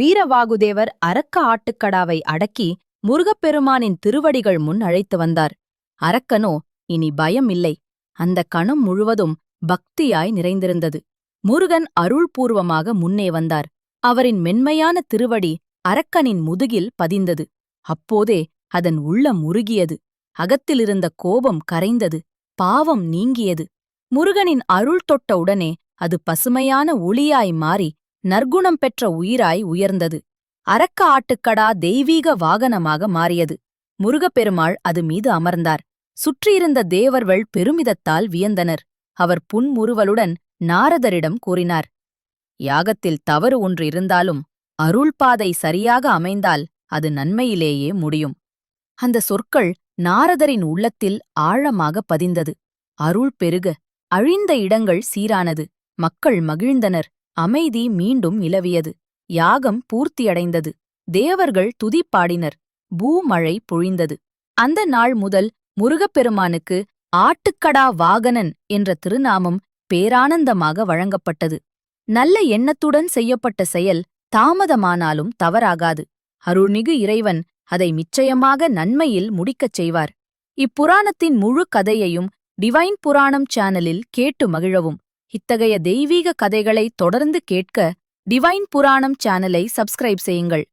வீரவாகுதேவர் அரக்க ஆட்டுக்கடாவை அடக்கி முருகப்பெருமானின் திருவடிகள் முன் அழைத்து வந்தார். அரக்கனோ இனி பயம் இல்லை அந்த கணம் முழுவதும் பக்தியாய் நிறைந்திருந்தது. முருகன் அருள்பூர்வமாக முன்னே வந்தார். அவரின் மென்மையான திருவடி அரக்கனின் முதுகில் பதிந்தது. அப்போதே அதன் உள்ளம் உருகியது. அகத்திலிருந்த கோபம் கரைந்தது. பாவம் நீங்கியது. முருகனின் அருள் தொட்ட உடனே அது பசுமையான ஒளியாய் மாறி நற்குணம் பெற்ற உயிராய் உயர்ந்தது. அரக்க ஆட்டுக்கடா தெய்வீக வாகனமாக மாறியது. முருகப்பெருமாள் அது மீது அமர்ந்தார். சுற்றியிருந்த தேவர்கள் பெருமிதத்தால் வியந்தனர். அவர் புன்முறுவலுடன் நாரதரிடம் கூறினார் யாகத்தில் தவறு ஒன்று இருந்தாலும் அருள்பாதை சரியாக அமைந்தால் அது நன்மையிலேயே முடியும் அந்த சொற்கள் நாரதரின் உள்ளத்தில் ஆழமாக பதிந்தது. அருள் பெருக அழிந்த இடங்கள் சீரானது. மக்கள் மகிழ்ந்தனர். அமைதி மீண்டும் நிலவியது. யாகம் பூர்த்தியடைந்தது. தேவர்கள் துதிப்பாடினர். பூமழை பொழிந்தது. அந்த நாள் முதல் முருகப்பெருமானுக்கு ஆட்டுக்கடா வாகனன் என்ற திருநாமம் பேரானந்தமாக வழங்கப்பட்டது. நல்ல எண்ணத்துடன் செய்யப்பட்ட செயல் தாமதமானாலும் தவறாகாது. அருள்மிகு இறைவன் அதை நிச்சயமாக நன்மையில் முடிக்கச் செய்வார். இப்புராணத்தின் முழு கதையையும் டிவைன் புராணம் சேனலில் கேட்டு மகிழவும். இத்தகைய தெய்வீக கதைகளை தொடர்ந்து கேட்க டிவைன் புராணம் சேனலை சப்ஸ்கிரைப் செய்யுங்கள்.